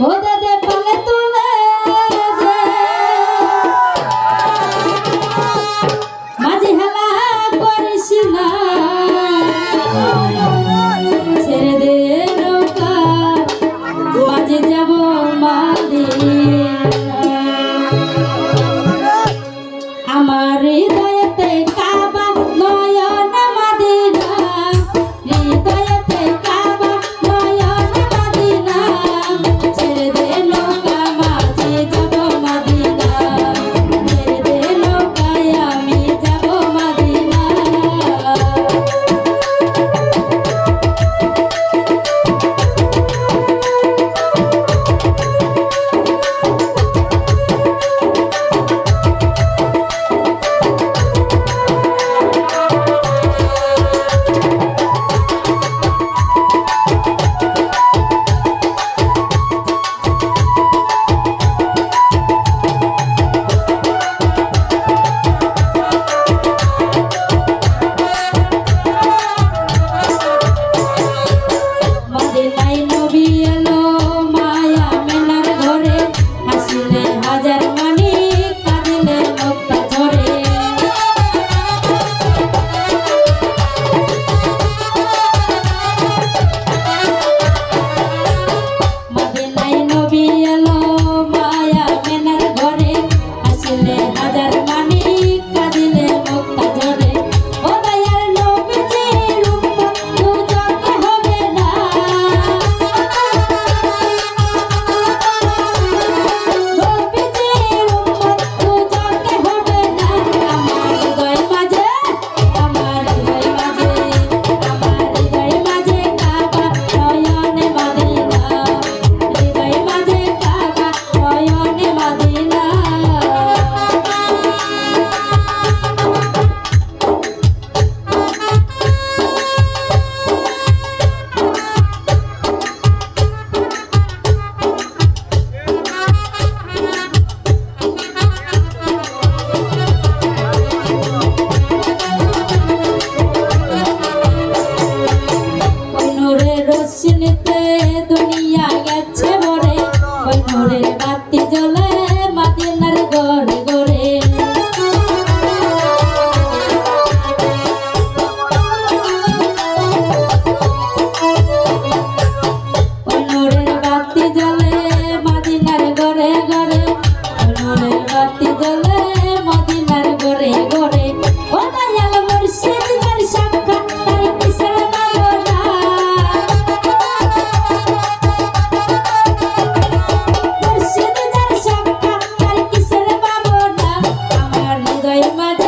¡Hola! দুনিয়া গেছে বরে ওই ঘরে বাতি জ্বলে my